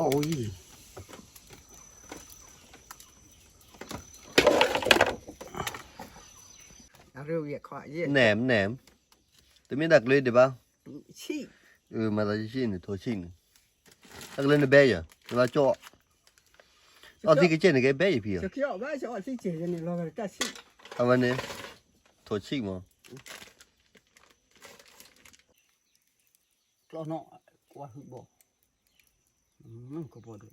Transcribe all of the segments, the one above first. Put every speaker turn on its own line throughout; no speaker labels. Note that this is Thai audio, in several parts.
โอ้ย
เอาเร็วเหยียดขวาเหยียด
แหนมแหนมแต่ไม่ดักเลยเดี๋ยวบ้า
ชี้
เออมาตาชินตัวชินดักเลยในเบ้ยเวลาจ่อเอาที่กระเจนในเบ้ยพี่
จะเกี่ยวว่าจะอ่อนที่เจเนี่ยเราก็ชี้
เอาวันนี้ตัวชิงมั้ง
กลอเนาะกว่าหืบบ่ มันก็บ่ดู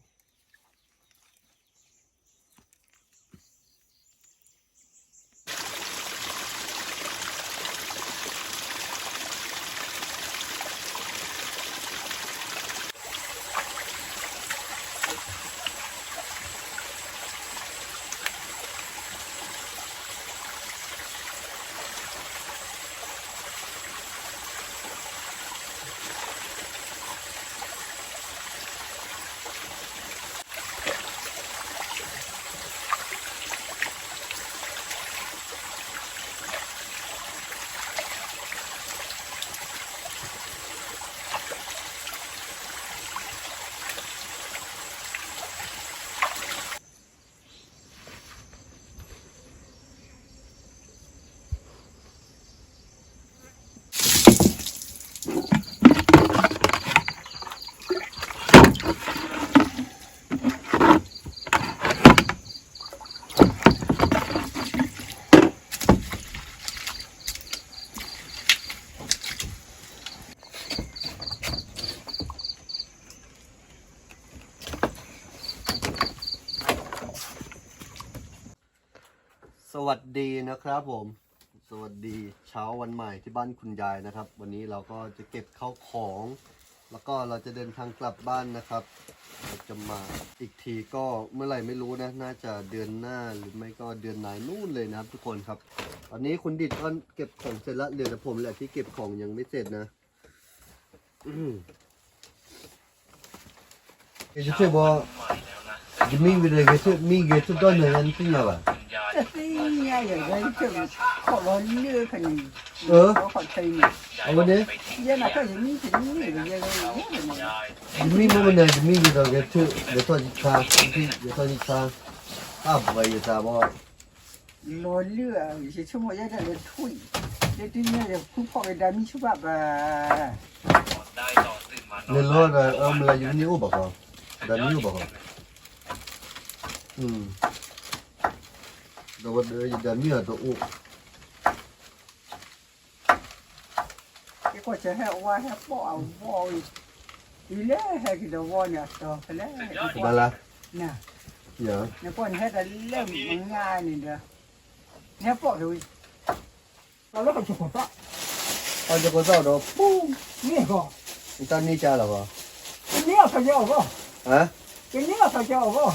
สวัสดีนะ ครับผม สวัสดีเช้าวันใหม่ที่บ้านคุณยายนะครับ วันนี้เราก็จะเก็บข้าวของ แล้วก็เราจะเดินทางกลับบ้านนะครับเราจะมาอีกทีก็เมื่อไหร่ไม่รู้นะ น่าจะเดือนหน้าหรือไม่ก็เดือนไหนนู่นเลยนะครับทุกคนครับ ตอนนี้คุณดิดก็เก็บของเสร็จแล้วเหลือแต่ผมแหละที่เก็บของยังไม่เสร็จนะอืมเดี๋ยวจะช่วยบอกจะมีวิดีโอช่วยมีเกสต้นหนึ่งอันที่ไหนวะ
这是呀，有人就跑到六可能，
嗯，
好好吹呢。我呢？
也那个人民人民的也也可能。人民我们呢，人民的也吃，也做一餐，也做一餐，啊，不会有啥不？
老六啊，有些吃么也在那吹，这对面的不跑给咱们去吧
吧。那老的，我们来有你五百块，咱们五百块，嗯。 ด Доводить до міра, до у. ก็จะให้ว่าให้บ่เอาบ่อีกอี
แล่ให้กินวอนเนี่ยต่อไปเล้
ว Бала. น่ะ
Ja.
เนี่ยพว
กนี้ให้แต่เล่มมัง่ายนี่เด้อเนี่ย
พวกเดี๋ยวเราแล้วก็
จะข
อ Har du gått av då? ปูนี่ก็ Utan ni kära
va? กินเนี่
ยเขา
เจ้า
ก็ Äh? กินเนี่ยเขาเจ้าก็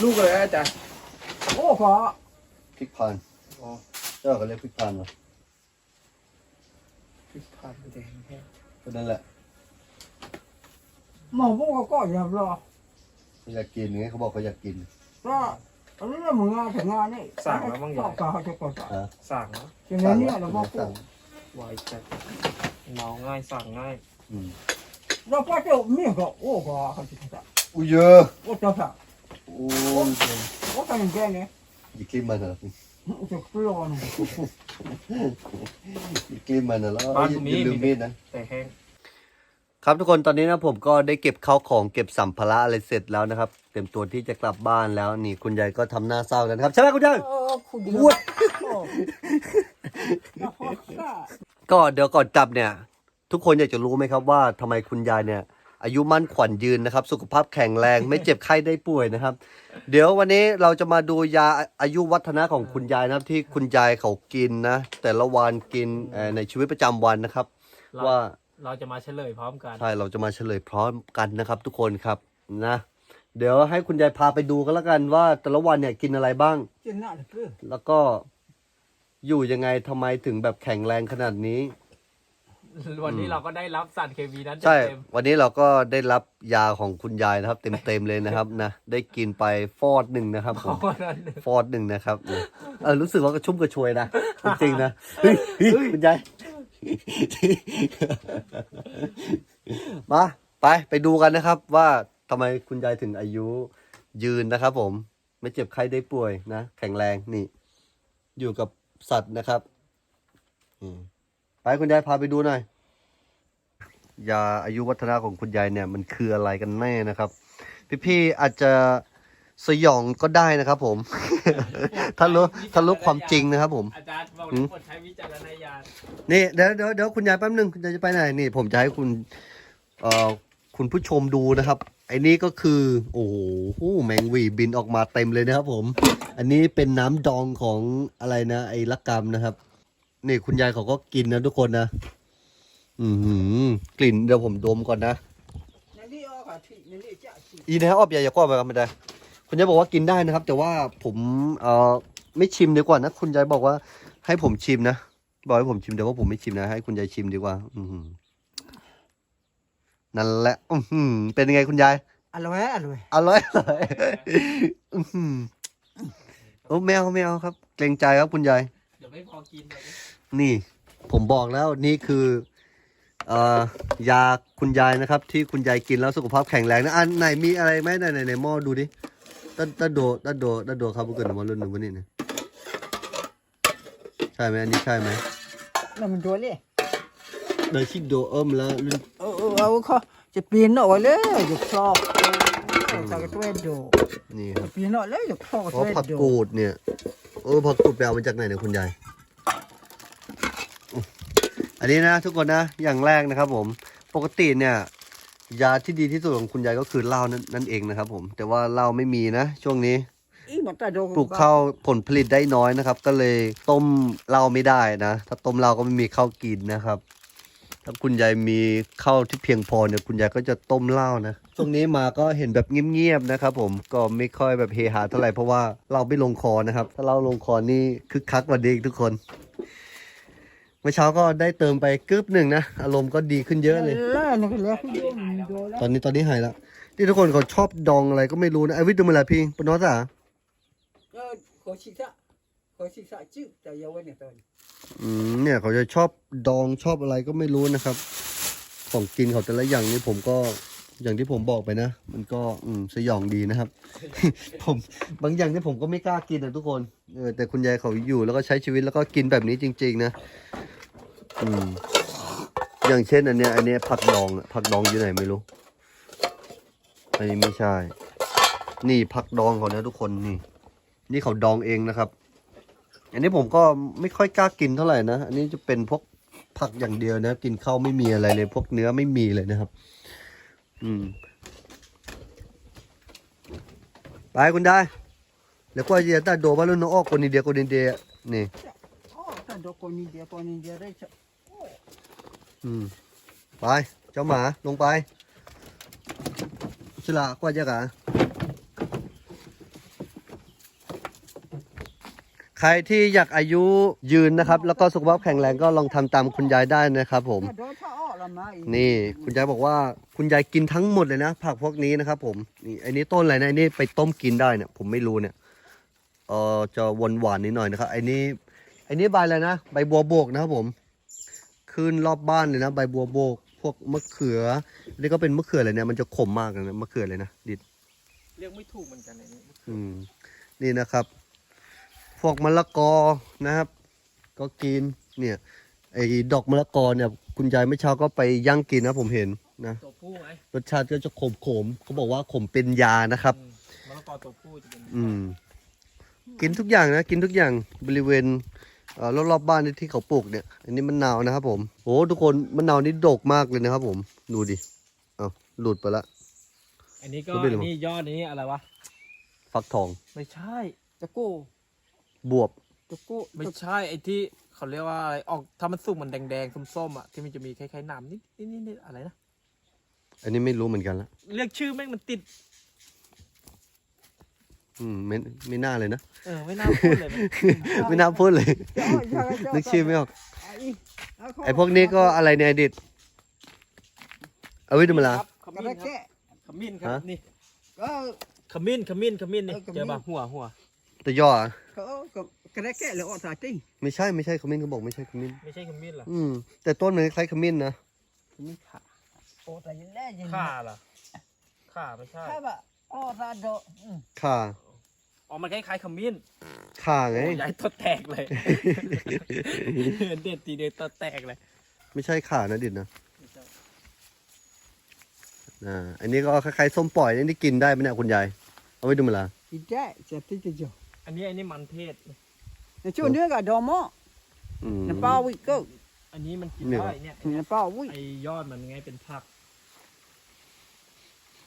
Lugare
äta. โอ้
พาพริกพันอ๋อเจ้าก็เรียกพริกพันเหรอ
พริกพันแดงแค่
ก็นั่นแหละ
หมอพวกก็ก็ยามรอ
เขาอยากกินไงเขาบอกเขาอยากกิน
ก็อันนี้เราเหมือนงาน
แต่งานนี่
สั่ง
แล้วบ้างอย่างก็จะก่อ
นะ
สั่งแล้ว
อย่าง
นี้เราบอกกู
ไวจัดเมองง่ายสั่งง่าย
เรา
พอเจะมีก็โอ้
ก็เขา
จะทำ
อุ้ย
เยอะโอ้
เจ้าสั่ง โอ้ย are you
doing? Yıkayayım Çok kuru onu.
Yıkayayım ben de la. บ้านตรงนี้ Yıkayayım มีดนะ
แต่แต่ห้ง
ครับทุกคนตอนนี้นะผมก็ได้เก็บข้าวของเก็บสัมภาระอะไรเสร็จแล้วนะครับ เต็มตัวที่จะกลับบ้านแล้วนี่คุณยายก็ทำหน้าเศร้าแล้วนครับใช่ไหมคุณยาย
What?
ก็เดี๋ยวก่อนจับเนี่ย ทุกคนอยากจะรู้ไหมครับว่าทำไมคุณยายเนี่ย อายุมั่นขวัญยืนนะครับ สุขภาพแข็งแรงไม่เจ็บไข้ได้ป่วยนะครับ เดี๋ยววันนี้เราจะมาดูยาอายุวัฒนะของคุณยายนะที่คุณยายเขากินนะ แต่ละวันกินในชีวิตประจำวันนะครับว่า
เราจะมาเฉลยพร้อมกัน
ใช่เราจะมาเฉลยพร้อมกันนะครับ ทุกคนครับนะ เดี๋ยวให้คุณยายพาไปดูกันแล้วกันว่าแต่ละวันเนี่ยกินอะไรบ้างแล้วก็อยู่ยังไงทำไมถึงแบบแข็งแรงขนาดนี้
วันนี้เราก็ได้รับสารเคมีนั้น
ใช่
เต็ม
วันนี้เราก็ได้รับยาของคุณยายนะครับ เต็มๆเลยนะครับนะ ได้กินไปฟอดหนึ่งนะครับ
ๆ
ผม
เพราะนั้น
ฟอดหนึ่งนะครับเนี่ยเออรู้สึกว่ากระชุ่มกระชวยนะ จริงๆนะ เฮ้ยเฮ้ยคุณยาย มา ไปไปดูกันนะครับ ว่าทำไมคุณยายถึงอายุยืนนะครับผม ไม่เจ็บไข้ได้ป่วยนะ แข็งแรงนี่ อยู่กับสัตว์นะครับ อืม ไปคุณยายพาไปดูหน่อย ยาอายุวัฒนะของคุณยายเนี่ยมันคืออะไรกันแน่นะครับ พี่ๆอาจจะสยองก็ได้นะครับ ผม ถ้ารู้ถ้ารู้ความจริงนะครับ ผม
อาจารย์บอก
หืม
ทุกคนใช้วิจารณญาณ
นี่เดี๋ยวเดี๋ยวเดี๋ยวคุณยายแป๊บนึงคุณยายจะไปไหนนี่ ผมจะให้คุณเอ่อคุณผู้ชมดูนะครับไอ้นี่ก็คือ โอ้โหแมงหวีบินออกมาเต็มเลยนะครับ ผม อันนี้เป็นน้ำดองของอะไรนะ ไอ้ละกรรมนะครับ นี่คุณยายเขาก็กินนะทุกคนนะอือหือกลิ่นเดี๋ยวผมดมก่อนนะ
นั่นนี่ออกอะที่นั่นนี่จะที่
อีนะออบอย่าอย่าก็ไปกันไม่ได้ คุณยายบอกว่ากินได้นะครับ แต่ว่าผมเอ่อไม่ชิมดีกว่านะคุณยายบอกว่า ให้ผมชิมนะบอกให้ผมชิมแต่ว่าผมไม่ชิมนะให้คุณยายชิมดีกว่า อือหือนั่นแหละอือหือเป็นยังไงคุณยาย
อร่อยอร่อย
อร่อยอร่อยอือหือโอ้แมวแมวครับ เกรงใจครับคุณยาย
เดี๋ยวไม่พอกินเลย
นี่ผมบอกแล้วนี่คือเอ่อยาคุณยายนะครับ ที่คุณยายกินแล้วสุขภาพแข็งแรงนะอันไหนมีอะไรไหมไหนไหนไหนหม้อดูดิตันตันโดตันโดตันโดครับบุกเกิดมารุ่นหนึ่งวันนี้เนี่ยใช่ไหมอันนี้ใช่ไหม
แล้วมันตัวเลย
เดชิโดเอิมแล้วรุ่น
เออเออเอาเขาจะปีนออกเลยจะคลอกจากตัวโด
นี่ครับ
ปีนออกเลยจะคลอก
เพ
ตัว
ราะผัก
โด
กูดเนี่ยเออผักกูดไปเอามาจากไหนเนี่ยคุณยายอุ๊ย อันนี้นะทุกคนนะอย่างแรกนะครับ ผมปกติเนี่ย ยาที่ดีที่สุดของคุณยายก็คือเหล้านั่นนั่นเองนะครับ ผม แต่ว่าเหล้าไม่มีนะช่วงนี้
อีมันตาโด
ปลูกข้าวผลผลิตได้น้อยนะครับ ก็เลยต้มเหล้าไม่ได้นะถ้าต้มเหล้าก็ไม่มีข้าวกินนะครับ ถ้าคุณยายมีข้าวที่เพียงพอเนี่ยคุณยายก็จะต้มเหล้านะช่วงนี้มาก็เห็นแบบเงียบๆนะครับ ผมก็ไม่ค่อยแบบเฮฮาเท่าไหร่เพราะว่าเราไม่ลงคอนะครับ ถ้าเราลงคอนี่คึกคักกว่าเด็กทุกคน เมื่อเช้าก็ได้เติมไปกึ๊บหนึ่งนะ อารมณ์ก็ดีขึ้นเยอะเลย
แล้วนี่ก็แล้วโยมโดแล้ว
ตอนนี้ตอนนี้หายแล้วที่ทุกคนเขาชอบดองอะไรก็ไม่รู้นะไอ้วิทย์ดูมาแล้วพี่ปนอสอะ
เออขอชิซะขอชิซะจื้อแต่อยาวันเนี่ยตอน
อืมเนี่ยเขาจะชอบดองชอบอะไรก็ไม่รู้นะครับ ของกินเขาแต่ละอย่างนี่ผมก็ อย่างที่ผมบอกไปนะ มันก็อืมสยองดีนะครับ ผมบางอย่างที่ผมก็ไม่กล้ากินนะทุกคนเออแต่คุณยายเขาอยู่แล้วก็ใช้ชีวิตแล้วก็กินแบบนี้จริง ๆ นะอืมอย่างเช่นอันเนี้ยอันเนี้ยผักดองอะผักดองอยู่ไหนไม่รู้ อันนี้ไม่ใช่ นี่ผักดองเขานะทุกคนนี่ นี่เขาดองเองนะครับ อันนี้ผมก็ไม่ค่อยกล้ากินเท่าไหร่นะ อันนี้จะเป็นพวกผักอย่างเดียวนะ กินข้าวไม่มีอะไรเลย พวกเนื้อไม่มีเลยนะครับ อืม ไปคุณได้เดี๋ยวก็จะตัดโดบ้าลุนนอออกคนนี้เดียวคนนี้เดียวนี่
อ๋อตาโดคนนี้เดียวคนนี้เดียวได้ชะ
อืม ไป เจ้าหมาลงไปชิละกว่าจะกะ ใครที่อยากอายุยืนนะครับ แล้วก็สุขภาพแข็งแรงก็ลองทำตามคุณยายได้นะครับผม
ตาโดชะอ้อละมาอีก
นี่คุณยายบอกว่าคุณยายกินทั้งหมดเลยนะ ผักพวกนี้นะครับ ผมนี่ไอ้นี้ต้นอะไรนะไอ้นี่ไปต้มกินได้เนี่ย ผมไม่รู้เนี่ยเออจะหวานหวานๆนิดหน่อยนะครับไอ้นี้ไอ้นี้ใบอะไรนะใบบัวโบกนะครับผมขึ้นรอบบ้านเลยนะใบบัวโบก พวกมะเขืออันนี่ก็เป็นมะเขืออะไรเนี่ยมันจะขมมากเลยนะมะเขือเลยนะดิด
เรียกไม่ถูกเหมือนกันเลยนี่
อืมนี่นะครับ พวกมะละกอนะครับ ก็กินเนี่ยไอ้ดอกมะละกอเนี่ย คุณยายเมื่อเช้าก็ไปย่างกินนะผมเห็นนะ
ตัวผู้ไหม
รสชาติก็จะขมขมๆเขาบอกว่าขมเป็นยานะครับ
อืมมะละกอตัวผู้จะเป็น
อืม กินทุกอย่างนะ กินทุกอย่างบริเวณเอ่อรอบๆบ้านที่ที่เขาปลูกเนี่ย อันนี้มะนาวนะครับผมโอ้ทุกคนมะนาวนี่ดกมากเลยนะครับ ผมดูดิเอาหลุดไปละ
อันนี้ก็
ไม่เป็นไร
อันนี้ยอดอันนี้อะไรวะ
ฟักทอง
ไม่ใช่
ตะโก้
บวบ
ตะโก้
ไม่ใช่ไอ้ที่เขาเรียกว่าอะไรออกถ้ามันสุกมันแดงๆส้มๆอะที่มันจะมีคล้ายๆน้ำนิดนิดนิดนิดอะไรนะ
อันนี้ไม่รู้เหมือนกันละ
เรียกชื่อแม่งมันติด
อืมไม่ไม่น่าเลยนะ
เออไม่น่าพูดเลยมัน
ไม่น่าพูดเลย
จะอ้อจะจะ
นึกชื่อไม่ออก
ไอ้เาเข้า
ไอ้พวกนี้ก็อะไรเนี่ยไอดิดเอาไว้ดูมาละ
ครับข
กระ
มิ้นครับ
แกะ
ขมิ้นครับ
ฮะ
นี่
ก็
ขมิ้นขมิ้นขมิ้นนี่
เออขมิ้น
เจอป่ะหัวหัว
แต่ย่ออะ
เขาก็กระแกะเลยออกสายติ้ง
ไม่ใช่ไม่ใช่ขมิ้นเขาบอกไม่ใช่ขมิ้น
ไม่ใช่ขมิ้นเหรอ
อืม แต่ต้นมันคล้ายขมิ้นนะ
ขมิ้นขา
โอ้แต่ยังแน่ยัง
ข่าเหรอข่าไม่ใช่
แฮปอะอ๋อซาโดอืม
ข่า
อ๋อ มันคล้ายๆขมิ้น
ข่าไง
โอ้ยายตัวแตกเลย เด็ดทีเดียวตัวแตกเลย
ไม่ใช่ข่านะดิดนะอ่าอันนี้ก็คล้ายๆส้มปล่อยนี่กินได้ไหมเนี่ยคุณยายเอาไว้ดูมาละ
อีแจ๊จะติดจะจ่อ
อันนี้อันนี้มันเทศ
ในช่วงนี้ก็ดอมอ
อืม
ในป้าวิกก็
อันนี้มันกิน
เหนือ
ได้เนี่ย
ในป้าวิ
ไอยอดมันไงเป็นผัก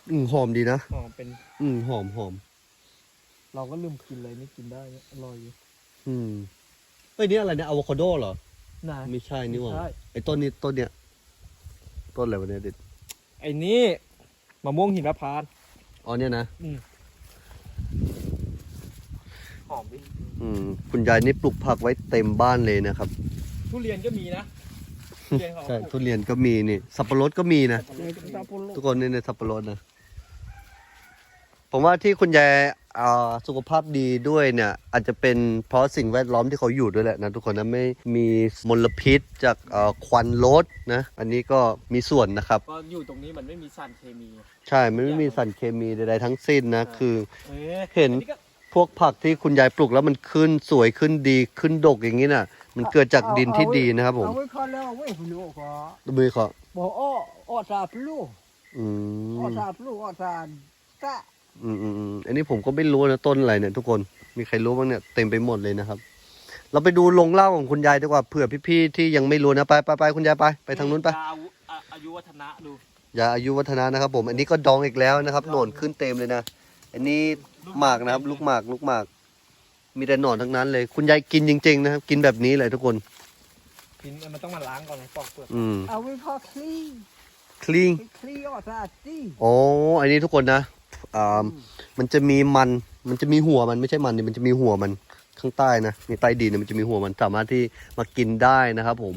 อืมหอมดีนะ
หอมเป็น
อืมหอมหอม
เราก็ลืมกินเลยนี่กินได้เนี่ยอร่อยอยู่
อืมเอ้ยนี่อะไรเนี่ยอะโวคาโดเหรอ
นะ
ไม่ใช่นี่หว่า
ใช่
ไอ้ต้นนี้ต้นเนี้ยต้นอะไรวะเนี่ยดิด
ไอ้นี่มะม่วงหิมพานต์
อ๋อเนี่ยนะ
หอมดิ
อืมคุณยายนี่ปลูกผักไว้เต็มบ้านเลยนะครับ
ทุเรียนก็มีนะทุเรียนเขา
ใช่
ปลูก
ทุเรียนก็มีนี่ สับปะรดก็มีนะ
ในตาปุโล
ทุกคนนี่ในสับปะรดนะ ผมว่าที่คุณยายอ่าสุขภาพดีด้วยเนี่ย อาจจะเป็นเพราะสิ่งแวดล้อมที่เขาอยู่ด้วยแหละนะทุกคนนะไม่มีมลพิษจากเอ่อควันรถนะ อันนี้ก็มีส่วนนะครับ
ก็อยู่ตรงนี้มันไม่มีสารเคมี
ใช่มันไม่มีสารเคมีใดๆทั้งสิ้นนะคือ
เอ๊ะ
เห็น
อัก็
พวกผักที่คุณยายปลูกแล้วมันขึ้นสวยขึ้นดีขึ้นดกอย่างนี้น่ะ มันเกิดจากดินที่ดีนะครับผม
เอาไว้คอแล้วเอาไว้พุ่นก็
ดูมือเขา
บอกอ้ออ้อซาปลู
อื
อ้อ
ม
ซาปลูอ้อซาตะ
อืมอืมอืมอันนี้ผมก็ไม่รู้นะต้นอะไรเนี่ยทุกคนมีใครรู้บ้างเนี่ยเต็มไปหมดเลยนะครับ เราไปดูลงเล่าของคุณยายดีกว่าเผื่อพี่ๆที่ยังไม่รู้นะไปไปไปคุณยายไปไปทางนู้นไป
ยาวุอะอายุวัฒนะดู
อย่าอายุวัฒนะนะครับผม อันนี้ก็ดองอีกแล้วนะครับหนอนขึ้นเต็มเลยนะ อันนี้ หมากนะครับ ลูกหมาก ลูกหมาก มีแต่หนอนทั้งนั้นเลย คุณยายกินจริง ๆ นะครับ กินแบบนี้เลยทุกคน
กินมันต้องมาล้างก่อนนะปอกเปลือก
อืม
เอาไว้คอคลี
คลีง
คลีอ้อซาตี
โอ้อันนี้ทุกคนนะอ่ามันจะมีมัน มันจะมีหัวมันไม่ใช่มันนี่มันจะมีหัวมันข้างใต้นะ มีใต้ดินเนี่ยมันจะมีหัวมันสามารถที่มากินได้นะครับผม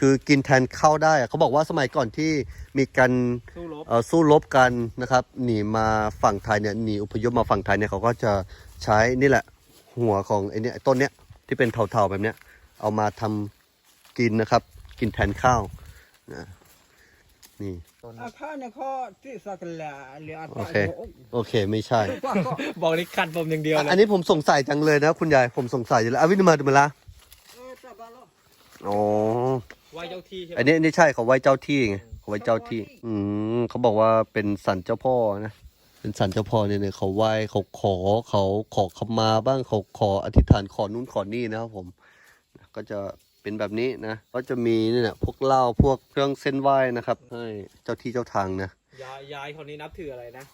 คือกินแทนข้าวได้อะเขาบอกว่าสมัยก่อนที่มีการ
สู้รบ
เอ่อสู้รบกันนะครับ หนีมาฝั่งไทยเนี่ยหนีอพยพมาฝั่งไทยเนี่ยเขาก็จะใช้นี่แหละ หัวของไอ้เนี่ยไอ้ต้นเนี้ยที่เป็นเถาๆแบบเนี้ย เอามาทำกินนะครับ กินแทนข้าวนะนี่
อาคาเนี่ยข้อที่สักละเหลือ
โอ
ตา
เคโอเคไม่ใช่
กว่าก็
บอกนี่ขัดผมอย่างเดียวเลย
อันนี้ผมสงสัยจังเลยนะคุณยายผมสงสัยอยู่แล้วอาวินมาดูมาละ
เออตาบาลอ
อ๋อ
ไหว้เจ้าที่ใช่ไหม
อันนี้อันนี้ใช่เขาไว้เจ้าที่ไงเขาไว้เจ้าที่ อืมเขาบอกว่าเป็นสันเจ้าพ่อนะเป็นสันเจ้าพ่อเนี่ยเนี่ยเขาไหว้เขาขอเขาขอขมาบ้างเขาขออธิษฐานขอนู่นขอนี่นะครับผม ก็จะเป็นแบบนี้นะก็จะมีเนี่ยนะพวกเหล้าพวกเครื่องเส้นไหว้นะครับให้เจ้าที่เจ้าทางนะ
ยายยายคนนี้นับถืออะไรนะ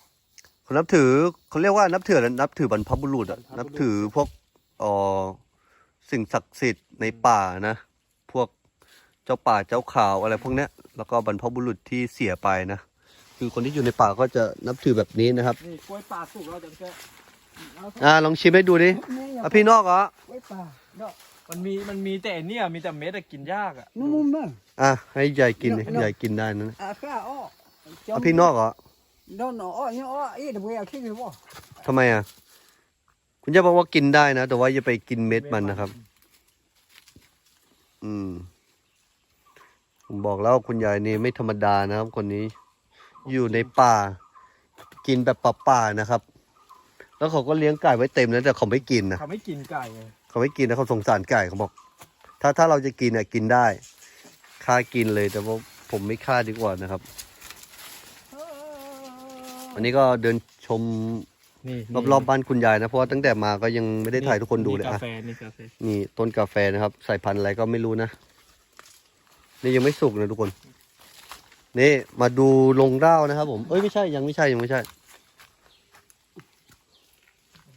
เขานับถือเขาเรียกว่านับถืออะไรนับถือบรรพบุรุษอะ
บรรพบุรุษ
นับถือพวกเอ่อสิ่งศักดิ์สิทธิ์ในป่านะพวก เจ้าป่าเจ้าข่าวอะไรพวกเนี้ยแล้วก็บรรพบุรุษที่เสียไปนะคือคนที่อยู่ในป่าก็จะนับถือแบบนี้นะครับ
นี่กล้วยป่าสุกแล้วจังแค่
อ่าลองชิมให้ดูดิอะพี่นอกเหรอ
ไว้ป่าดอก
มันมีมันมีแต่ไอ้เนี่ยมีแต่เม็ดอะกินยากอะ
นุ่มๆมั้ง
อะให้ยายกินให้ยายกินได้นะ
อาคาอ้อ
อะพี่นอกเหรอ
ดอนอ้อเนี่ยอ้อเอ๊ะเดี๋ยวอยากคิดว่า
ทำไมอะคุณยายบอกว่ากินได้นะ แต่ว่าอย่าไปกินเม็ดมันนะครับ อืม ผมบอกแล้วคุณยายนี่ไม่ธรรมดานะครับ คนนี้ อยู่ในป่า กินแบบป่าๆนะครับ แล้วเขาก็เลี้ยงไก่ไว้เต็มแล้วแต่เขาไม่กินนะ
เขาไม่กินไก่ไง
เขาไม่กินนะเขาสงสารไก่เขาบอก ถ้าถ้าเราจะกินอะกินได้ค่ากินเลยแต่ว่าผมไม่ค่าดีกว่านะครับอันนี้ก็เดินชม
นี่
รอบๆบ้านคุณยายนะเพราะว่าตั้งแต่มาก็ยังไม่ได้ถ่ายทุกคนดูเลย
กา
อะ
แฟนี่กาแฟ
นี่ต้นกาแฟนะครับ สายพันธุ์อะไรก็ไม่รู้นะ นี่ยังไม่สุกนะทุกคน นี่มาดูลงเล่านะครับผมเอ้ยไม่ใช่ยังไม่ใช่ยังไม่ใช่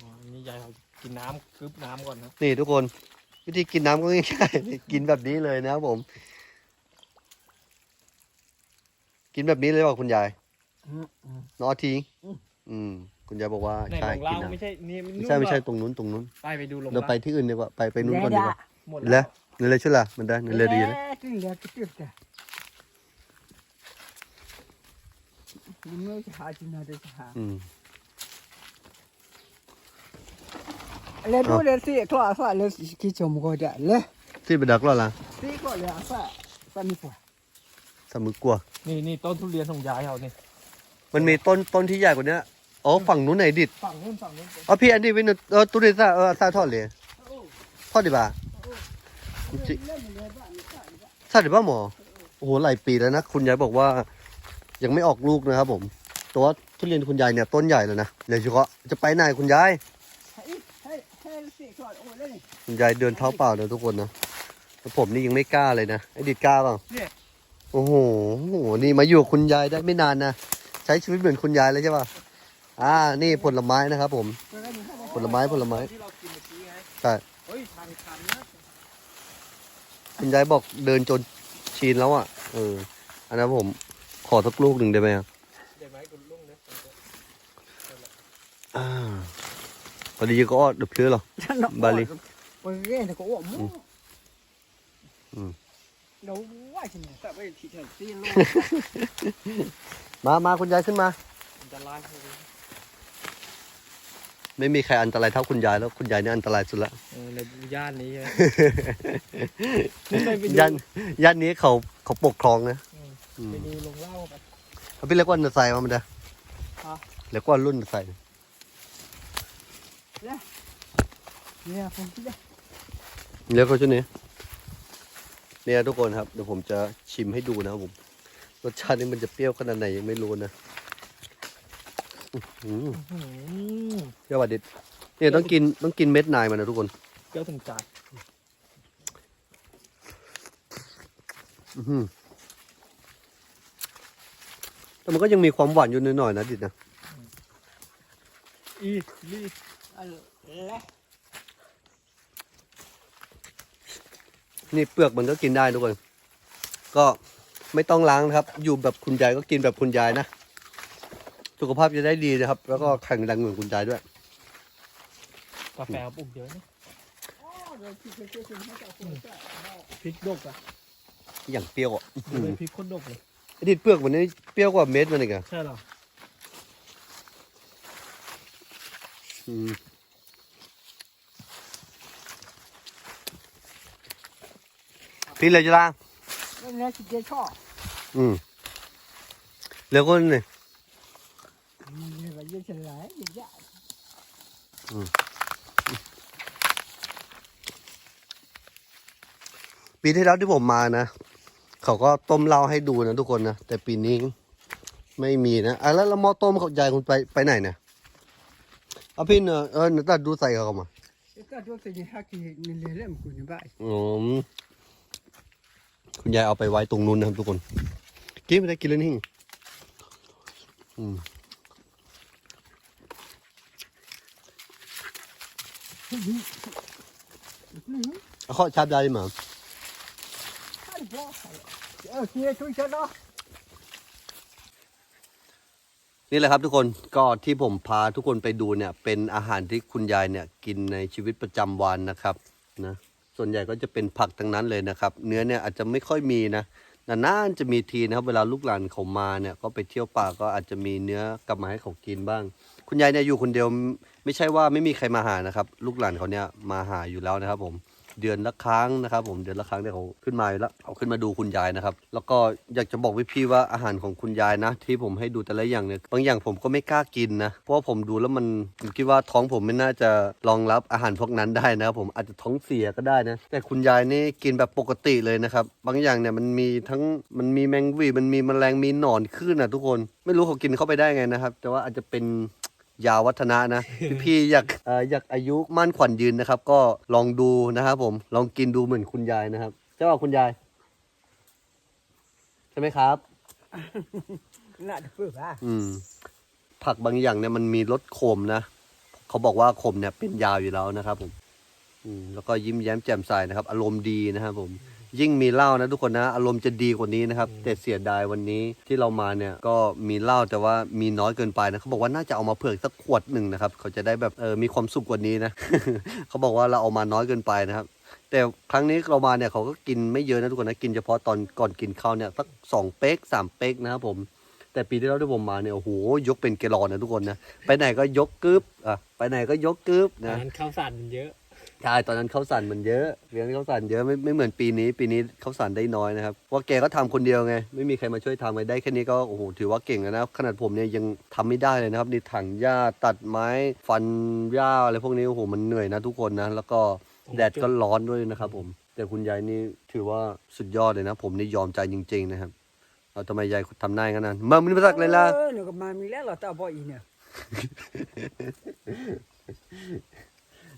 อ๋ออันนี่ยายเขากินน้ำคืบน้ำก่อนนะ
นี่ทุกคนวิธีกินน้ำก็ง่ายๆ กินแบบนี้เลยนะครับผม กินแบบนี้เลยบอกคุณยายนอทีอืม คุณยายบอกว่า
ใน
ใช่
ลงเหล้า
กินนะ
ไม่ใช่นี่
ไม่ใช่ไม่ใช่ตรงนู้นตรงนู้น
ไปไปดูลง
เดี๋ยวไปที่อื่นดีกว่าไปไปนู้นก่อนดีกว่า
หมด
แล้
แล้ว ว
นี่เลยชื่อละมันได้นี่เลยดีนะ
ที่เหลือก็เก็บแต่มันจะหาจินอะไรจะหา
อืม
เลยดูเลยสิคลาสเลยคิดชมก็ได้เลย
ที่ไปดักแล้วล่ะ
สิก็เลยอาสาสามีผัว
สามึกกลัว
นี่นี่ต้นทุเรียนของยายเขานี่
มันมีต้นต้นที่ใหญ่กว่าเนี้ยอ๋อฝั่งนู้นไหนดิด
ฝั่งนู้นฝั่งนู้น
อ๋อพี่อันนี้วินเออตุเรซ่าเออซาทอดเลยทอดดีป่ะ จิซาดีป่ะหมอ โอ้โหหลายปีแล้วนะ คุณยายบอกว่า ยังไม่ออกลูกนะครับผมแตัวาทุเรียนคุณยายเนี่ยต้นใหญ่แล้วนะเดี๋ยวเฉพาะจะไปไหนคุณยาย
ให้ให้ให้สิก่อนโอ้ยเลย
คุณยายเดินเท้าเปล่านะทุกคนนะแล้วผมนี่ยังไม่กล้าเลยนะไอ้ดิดกล้าเปล่าโอ้โหโอ้โห นี่มาอยู่กับคุณยายได้ไม่นานนะ ใช้ชีวิตเหมือนคุณยายเลยใช่ป่ะ อ่า นี่ผลไม้นะครับผม ผลไม้ผลไม้
ที่เรากินเมื่อกี้ไง
ใช่
เฮ้ยทันทันนะ
คุณยายบอกเดินจนชินแล้วอะ เออ อันนั้นผมขอสักลูกหนึ่งได้ไหมครับ
เดี๋ยวไหมคุณลุงเนี่ย
อ่าพอดีก็เดือบเพลือหรอ Bali.
ไปเรียนก็อ้วม
อืม
เดี๋ยวว่าฉันแต่ไปที่เธอตีโล
มามาคุณยายขึ้นมา
มันจะไล่ให้ดู
ไม่มีใครอันตรายเท่าคุณยายแล้วคุณยายนี่อันตรายสุดละ
เออในย่านนี้ใช่ไหมไม่เคยไปดู
ย่านย่านนี้เขาเขาปกครองนะ
อืม
อืม
ไปดูลงเหล่าไป
เอาพี่เล็กว่าอันตรายมามันเด้อ
ฮะ
เล็กว่ารุ่นใส่
เนี่ยผมที่ได้
เล็กกว่าชุดนี้เนี่ยทุกคนครับเดี๋ยวผมจะชิมให้ดูนะครับผมรสชาตินี่มันจะเปรี้ยวขนาดไหนยังไม่รู้นะอื้อหือ
อืม
เปรี้ยวหวานดิดเนี่ยต้องกินต้องกินเม็ดนายมันนะทุกคน
เจ้าถึงใจ
อื้อหือแต่มันก็ยังมีความหวานอยู่หน่อยๆนะดิดนะ
อีลี
และ
นี่เปลือกมันก็กินได้ทุกคน ก็ไม่ต้องล้างนะครับ อยู่แบบคุณยายก็กินแบบคุณยายนะ สุขภาพจะได้ดีนะครับ แล้วก็แข็งแรงเหมือนคุณยายด้วย
กาแฟปลูกเยอะนะ
อ๋อเดี๋ยวที่จะกินให้เจ้าคนจะ
พริกดกอะ
อย่างเปรี้ยวอะอื้อหื
เล
อย
พริกโคนดกเลย
ไอ้ดิดเปลือกมันนี่เปรี้ยวกว่าเม็ดมันอีกอะ
ใช่เหรอ
อืมพี่เลยจะล่าง
แล้วเนี่ยที่จะชอบ
อืมแล้วก็นี่
นี่ก็ ยิ่งเฉลยยิ่งยาก
ปีที่แล้วที่ผมมานะ เขาก็ต้มเหล้าให้ดูนะทุกคนนะ แต่ปีนี้ไม่มีนะอะแล้วแล้วหม้อต้มเขายายคุณไปไปไหนเนี่ยเอาพี่เนอะเออเนอะตัดดูใส่เขามา
ก็ตัวสิ่งที่ที่นี่เล่มคุณบ้า
อืมคุณยายเอาไปไว้ตรงนู้นนะครับทุกคนกินไม่ได้กินแล้วนี่อืม เอาข้อชาบได้ไหม
ท่านบอกเออที่ช่วยฉันเนาะ
นี่แหละครับทุกคนก็ที่ผมพาทุกคนไปดูเนี่ย เป็นอาหารที่คุณยายเนี่ยกินในชีวิตประจำวันนะครับนะส่วนใหญ่ก็จะเป็นผักทั้งนั้นเลยนะครับ เนื้อเนี่ยอาจจะไม่ค่อยมีนะนานๆจะมีทีนะครับ เวลาลูกหลานเขามาเนี่ยก็ไปเที่ยวป่าก็อาจจะมีเนื้อกลับมาให้เขากินบ้าง คุณยายเนี่ยอยู่คนเดียว ไม่ใช่ว่าไม่มีใครมาหานะครับ ลูกหลานเขาเนี่ยมาหาอยู่แล้วนะครับ ผมเดือนละครั้งนะครับ ผมเดือนละครั้งเนี่ยเขาขึ้นมาแล้วเอาขึ้นมาดูคุณยายนะครับ แล้วก็อยากจะบอกพี่ๆว่าอาหารของคุณยายนะ ที่ผมให้ดูแต่ละอย่างเนี่ยบางอย่างผมก็ไม่กล้ากินนะเพราะว่าผมดูแล้วมันผมคิดว่าท้องผมไม่น่าจะรองรับอาหารพวกนั้นได้นะครับ ผมอาจจะท้องเสียก็ได้นะ แต่คุณยายนี่กินแบบปกติเลยนะครับ บางอย่างเนี่ยมันมีทั้งมันมีแมงวีมันมีแมลงมีหนอนขึ้นนะทุกคน ไม่รู้เขากินเข้าไปได้ไงนะครับ แต่ว่าอาจจะเป็น ยาวัฒนะนะ พี่ๆอยากเอ่ออยากอายุมั่นขวัญยืนนะครับ ก็ลองดูนะครับผมลองกินดูเหมือนคุณยายนะครับใช่ป่ะคุณยาย ใช่ไหมครับ
น่าจะเพื่อว่า
อืม ผักบางอย่างเนี่ยมันมีรสขมนะเขาบอกว่าขมเนี่ยเป็นยาอยู่แล้วนะครับ ผม อืมแล้วก็ยิ้มแย้มแจ่มใสนะครับ อารมณ์ดีนะครับผม ยิ่งมีเหล้านะทุกคนนะ อารมณ์จะดีกว่านี้นะครับ แต่เสียดายวันนี้ที่เรามาเนี่ยก็มีเหล้าแต่ว่ามีน้อยเกินไปนะเขาบอกว่าน่าจะเอามาเผื่อสักขวดหนึ่งนะครับ เขาจะได้แบบเออมีความสุขกว่านี้นะ เขาบอกว่าเราเอามาน้อยเกินไปนะครับแต่ครั้งนี้เรามาเนี่ยเขาก็กินไม่เยอะนะทุกคนนะกินเฉพาะตอนก่อนกินข้าวเนี่ยสักสองเป๊กสามเป๊กนะครับผม แต่ปีที่แล้วที่ผมมาเนี่ยโอ้โหยกเป็นแกลลอนนะทุกคนนะไปไหนก็ยกกึ๊บอะไปไหนก็ยกกึ๊บ
อา
นะ
หารข้าวสารมันเยอะ
ใช่ตอนนั้นข้าวสารมันเยอะเลี้ยงข้าวสารเยอะไม่ไม่เหมือนปีนี้ ปีนี้ข้าวสารได้น้อยนะครับเพราะแกก็ทำคนเดียวไงไม่มีใครมาช่วยทำไงได้แค่นี้ก็โอ้โหถือว่าเก่งแล้วนะขนาดผมเนี่ยยังทำไม่ได้เลยนะครับในถังหญ้าตัดไม้ฟันหญ้าอะไรพวกนี้โอ้โหมันเหนื่อยนะทุกคนนะแล้วก็แดดก็ร้อนด้วยนะครับ ผม แต่คุณยายนี่ถือว่าสุดยอดเลยนะ ผมนี่ยอมใจจริง ๆ นะครับเอาทำไมยายทำได้ขนาดนั้นมามันมาสักเลยล่ะ
เออหนูก็มามีแล้วเหรอตาบออีเนี่ย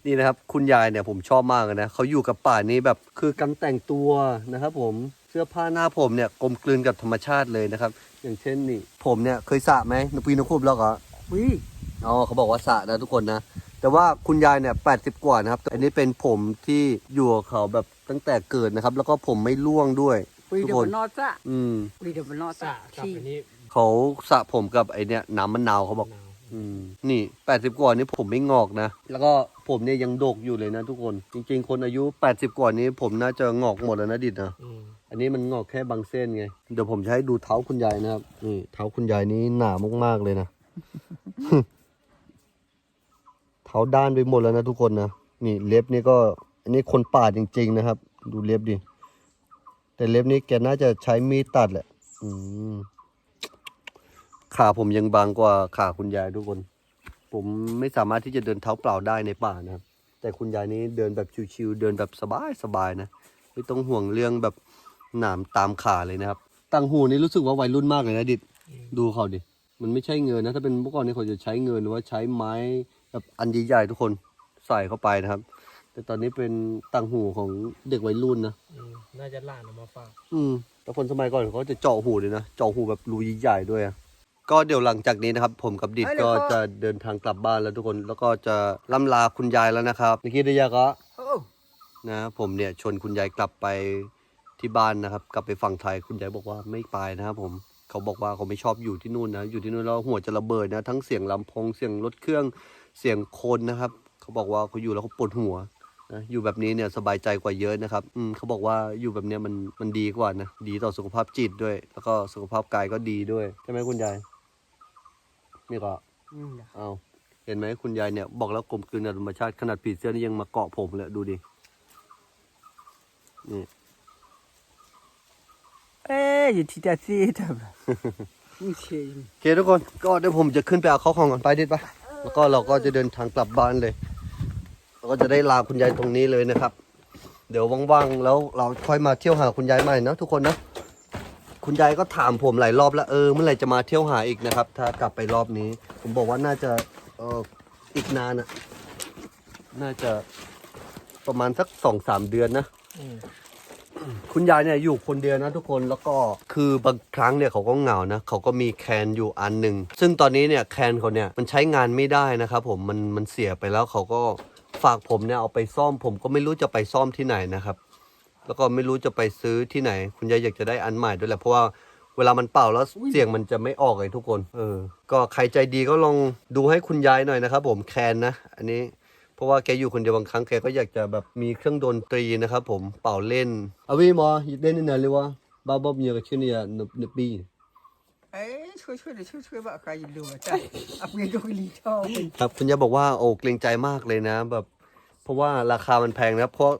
นี่นะครับ คุณยายเนี่ยผมชอบมากเลยนะเขาอยู่กับป่านี้แบบคือการแต่งตัวนะครับผมเสื้อผ้าหน้าผมเนี่ยกลมกลืนกับธรรมชาติเลยนะครับ อย่างเช่นนี่ ผมเนี่ยเคยสระไหมนกปีนกคูบแล้วเหรอ
วิ
อ๋อเขาบอกว่าสระนะทุกคนนะแต่ว่าคุณยายเนี่ยแปดสิบกว่านะครับอันนี้เป็นผมที่อยู่กับเขาแบบตั้งแต่เกิดนะครับ แล้วก็ผมไม่ร่วงด้วย
วิ
ทุก
เดี๋ย
คว
มันนอนซะ
อืม
วิเดี๋ยวมันนอน
สะ
ซะ
กับ
ขี้
อันนี้
เขาสระผมกับไอเนี่ยน้ำมะนาวเขาบอก
มะนาว
อืมนี่แปดสิบกว่านี้ผมไม่งอกนะ แล้วก็ผมเนี่ยยังดกอยู่เลยนะทุกคน จริง ๆ คนอายุแปดสิบกว่านี้ ผมน่าจะงอกหมดแล้วนะดิดนะ
อืม
อันนี้มันงอกแค่บางเส้นไง เดี๋ยวผมจะให้ดูเท้าคุณยายนะครับนี่เท้าคุณยายนี้หนามากๆเลยนะ เท้าด้านไปหมดแล้วนะทุกคนนะนี่เล็บนี่ก็ อันนี้คนป่าจริง ๆ นะครับ ดูเล็บดิแต่เล็บนี้แกน่าจะใช้มีดตัดแหละ อืมขาผมยังบางกว่าขาคุณยายทุกคน ผมไม่สามารถที่จะเดินเท้าเปล่าได้ในป่านะครับ แต่คุณยายนี้เดินแบบชิวๆเดินแบบสบายๆนะ ไม่ต้องห่วงเรื่องแบบหนามตามขาเลยนะครับตังหูนี่รู้สึกว่าวัยรุ่นมากเลยนะดิดดูเขาดิมันไม่ใช่เงินนะถ้าเป็นเมื่อก่อนนี่เขาจะใช้เงินหรือว่าใช้ไม้แบบอันใหญ่ๆทุกคนใส่เข้าไปนะครับ แต่ตอนนี้เป็นตังหูของเด็กวัยรุ่นนะ
อืมน่าจะหลานเอามาฝาก
อืมแต่คนสมัยก่อนเขาจะเจาะหูเลยนะเจาะหูแบบรูใหญ่ๆด้วยอะ ก็เดี๋ยวหลังจากนี้นะครับ ผมกับดิดก็จะเดินทางกลับบ้านแล้วทุกคนแล้วก็จะล่ำลาคุณยายแล้วนะครับเมื่อกี้ได้ยาก็
โอ้
นะผมเนี่ยชวนคุณยายกลับไปที่บ้านนะครับ กลับไปฝั่งไทยคุณยายบอกว่าไม่ไปนะครับผมเขาบอกว่าเขาไม่ชอบอยู่ที่นู่นนะอยู่ที่นู่นแล้วหัวจะระเบิดนะทั้งเสียงลำโพงเสียงรถเครื่องเสียงคนนะครับ เขาบอกว่าเขาอยู่แล้วเขาปวดหัวนะอยู่แบบนี้เนี่ยสบายใจกว่าเยอะนะครับอืมเขาบอกว่าอยู่แบบเนี้ยมันมันดีกว่านะดีต่อสุขภาพจิตด้วย แล้วก็สุขภาพกายก็ดีด้วยใช่ไหมคุณยาย นี่ก็
อืม
เอาเห็นไหมคุณยายเนี่ยบอกแล้วกลมกลืนกับธรรมชาติขนาดผีเสื้อนี่ยังมาเกาะผมเลยดูดิ นี่
เอ้ยอย่าทีตาซีเถอะนี่เชย
โอเคทุกคนก็เดี๋ยวผมจะขึ้นไปเอาเข้าของก่อนไปดิดปะแล้วก็เราก็จะเดินทางกลับบ้านเลยเราก็จะได้ลาคุณยายตรงนี้เลยนะครับ เดี๋ยวว่างๆแล้วเราค่อยมาเที่ยวหาคุณยายใหม่นะทุกคนนะ คุณยายก็ถามผมหลายรอบแล้วเออเมื่อไหร่จะมาเที่ยวหาอีกนะครับ ถ้ากลับไปรอบนี้ ผมบอกว่าน่าจะเอออีกนานอะน่าจะประมาณสักสองสามเดือนนะคุณยายเนี่ยอยู่คนเดียวนะทุกคนแล้วก็คือบางครั้งเนี่ยเขาก็เหงานะเขาก็มีแคนอยู่อันหนึ่งซึ่งตอนนี้เนี่ยแคนเขาเนี่ยมันใช้งานไม่ได้นะครับผมมันมันเสียไปแล้วเขาก็ฝากผมเนี่ยเอาไปซ่อมผมก็ไม่รู้จะไปซ่อมที่ไหนนะครับ แล้วก็ไม่รู้จะไปซื้อที่ไหน คุณยายอยากจะได้อันใหม่ด้วยแหละเพราะว่าเวลามันเป่าแล้วเสียงมันจะไม่ออกเลยทุกคน เออ ก็ใครใจดีก็ลองดูให้คุณยายหน่อยนะครับ ผมแคนนะ อันนี้ เพราะว่าแกอยู่คนเดียวบางครั้งแกก็อยากจะแบบมีเครื่องดนตรีนะครับผมเป่าเล่นเอาวิมอเล่นนี่นะเลยวะบ้าบอบเมียกับชื่อเนี่ยนบนบปี
เอ้ยช่วยช่วยช่วยช่วยบ้าใครอยู่ดูจ้ะอับเงินดูลีชอบ
ครับคุณยายบอกว่าโอ้เกรงใจมากเลยนะ แบบ เพราะว่าราคามันแพงนะเพราะ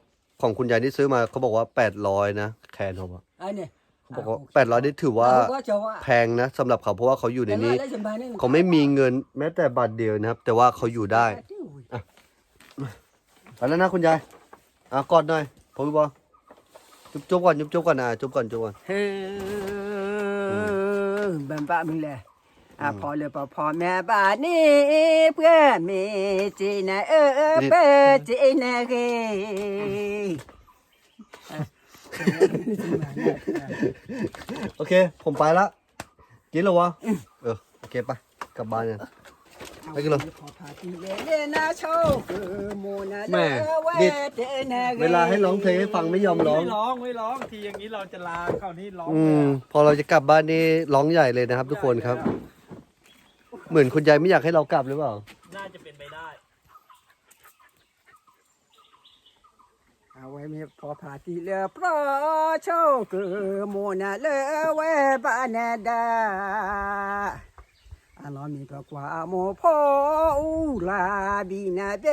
ของคุณยายที่ซื้อมาเขาบอกว่า800นะแคนเขาบอก
อันนี้
เขาบอกว่า800นี่ถือว่า
ก็จะว่า
แพงนะสำหรับเขาเพราะว่าเขาอยู่ในนี้
แต่ละสบายนี่
เขาไม่มีเงินแม้แต่บาทเดียวนะครับ แต่ว่าเขาอยู่ได้ไปแล้วนะคุณยายอะกอดหน่อยผมบอกจุ๊บจุ๊บก่อนจุ๊บจุ๊บก่อนอะจุ๊บก่อนจุ๊บก่อน
เฮ้ยบันบะมึงแหละ อะพอเลยพอพอแม่บ้านนี่เพื่อมีจีนะเออเออเปิดจีนะเฮ้
โอเค ผมไปละกินแล้ววะเออโอเคไปกลับบ้านกันไปกันเลย
ขอพาที่เลเลนะโชคเออโมนะ
แม่
เลเว
นี่
เดนะฮ้
เวลาให้ร้องเพลงให้ฟังไม่ยอมร้อง
ไม่ร้องไม่ร้องทีอย่างนี้เราจะลาเขานี่ร้อง
อื
เลย
ม
อะ
พอเราจะกลับบ้านนี่ร้องใหญ่เลยนะครับทุกคนครับ เหมือนคุณยายไม่อยากให้เรากลับหรือเปล่า
น่าจะเป็นไปได้
เอาไว้มีพอพาที่เลเพราะโชคเออโมนะเลเวบานาดาอันนมีพระกว่าโมโพอูลาบีนาเบ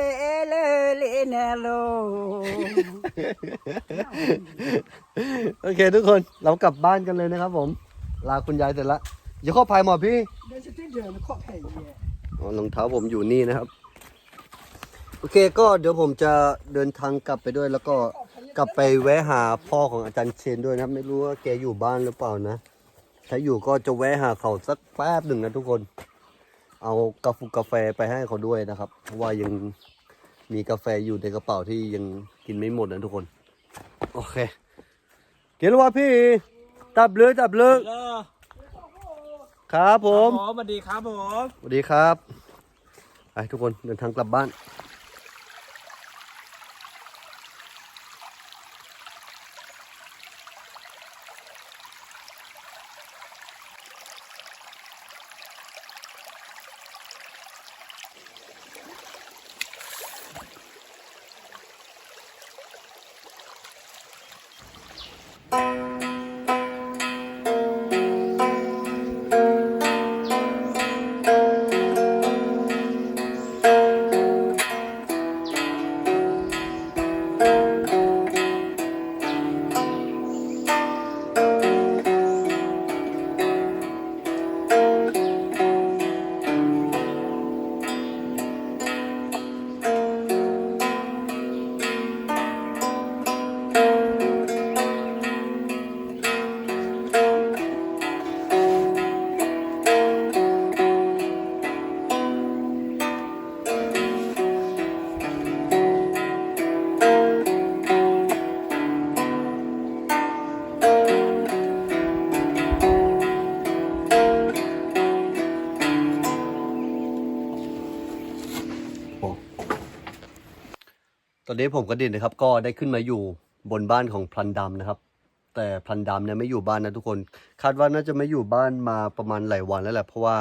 เลเลแน่โล
โอเคทุกคนเรากลับบ้านกันเลยนะครับผม ลาคุณยายเสร็จละ อย่าเข้าพายหมอพี่
เดี๋ยวจะที่เดินข้อแผ่นเนี่ย
อ๋อรองเท้าผมอยู่นี่นะครับ โอเคก็เดี๋ยวผมจะเดินทางกลับไปด้วย แล้วก็กลับไปแวะหาพ่อของอาจารย์เชนด้วยนะครับ ไม่รู้ว่าแกอยู่บ้านหรือเปล่านะ ถ้าอยู่ก็จะแวะหาเขาสักแป๊บหนึ่งนะทุกคน เอากาแฟกาแฟไปให้เขาด้วยนะครับเพราะว่ายังมีกาแฟอยู่ในกระเป๋าที่ยังกินไม่หมดนะทุกคน โอเคเดี๋ยวว่าพี่ตับเลยตับเลย
เออ
ครับผม
สวัสดีครับผม
สวัสดีครับ ไปทุกคนเดินทางกลับบ้าน ตอนนี้ผมกับดินนะครับ ก็ได้ขึ้นมาอยู่บนบ้านของพลันดำนะครับ แต่พลันดำเนี่ยไม่อยู่บ้านนะทุกคน คาดว่าน่าจะไม่อยู่บ้านมาประมาณหลายวันแล้วแหละเพราะว่า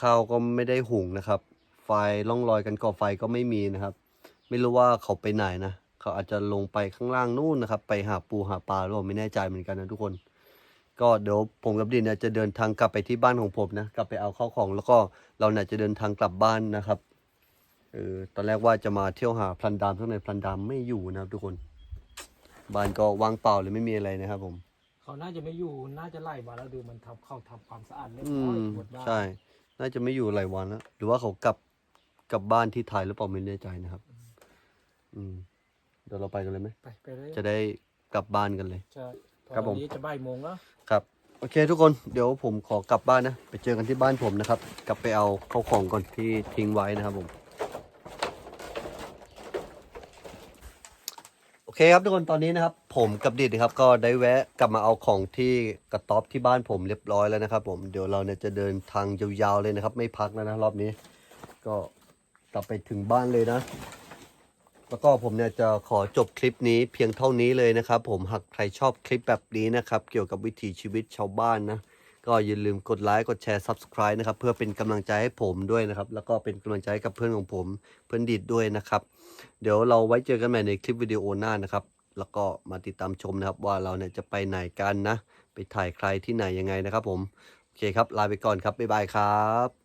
ข้าวก็ไม่ได้หุงนะครับ ไฟล่องลอยกันก่อไฟก็ไม่มีนะครับ ไม่รู้ว่าเขาไปไหนนะเขาอาจจะลงไปข้างล่างนู่นนะครับ ไปหาปูหาปลาหรือเปล่าไม่แน่ใจเหมือนกันนะทุกคน ก็เดี๋ยวผมกับดินเนี่ยจะเดินทางกลับไปที่บ้านของผมนะ กลับไปเอาข้าวของ แล้วก็เราเนี่ยจะเดินทางกลับบ้านนะครับ เออตอนแรกว่าจะมาเที่ยวหาพลันดามข้างในพลันดามไม่อยู่นะครับ ทุกคน บ้านก็ว่างเปล่าเลยไม่มีอะไรนะครับ ผม
เขาน่าจะไม่อยู่น่าจะไล่มาแล้วดูมันทำเข้าทำความสะอาดเรียบ
อื
ร้อย
ม
หมดบ้าน
ใช่ น่าจะไม่อยู่หลายวันแล้วหรือว่าเขากลับกลับบ้านที่ไทยหรือเปล่าไม่แน่ใจนะครับ อืมเดี๋ยวเราไปกันเลยไหม
ไปไปเลย
จะได้กลับบ้านกันเลย
ใช่
ครับผม
ตอนนี้จะบ่ายโมงแล้ว
ครับโอเคทุกคนเดี๋ยวผมขอกลับบ้านนะ ไปเจอกันที่บ้านผมนะครับ กลับไปเอาเข้าวของก่อนที่ทิ้งไว้นะครับผม โอ เคครับทุกคนตอนนี้นะครับ ผมกับดิดครับ ก็ได้แวะกลับมาเอาของที่กระต๊อบที่บ้านผมเรียบร้อยแล้วนะครับ ผมเดี๋ยวเราเนี่ยจะเดินทางยาวๆเลยนะครับ ไม่พักแล้วนะรอบนี้ ก็กลับไปถึงบ้านเลยนะ แล้วก็ผมเนี่ยจะขอจบคลิปนี้เพียงเท่านี้เลยนะครับ ผมหากใครชอบคลิปแบบนี้นะครับ เกี่ยวกับวิถีชีวิตชาวบ้านนะ ก็อย่าลืมกดไลค์กดแชร์ Subscribe นะครับ เพื่อเป็นกำลังใจให้ผมด้วยนะครับ แล้วก็เป็นกำลังใจให้กับเพื่อนของผมเพื่อนดิดด้วยนะครับ เดี๋ยวเราไว้เจอกันใหม่ในคลิปวิดีโอหน้านะครับ แล้วก็มาติดตามชมนะครับว่าเราเนี่ยจะไปไหนกันนะ ไปถ่ายใครที่ไหนยังไงนะครับผม โอเคครับ ลาไปก่อนครับบ๊ายบายครับ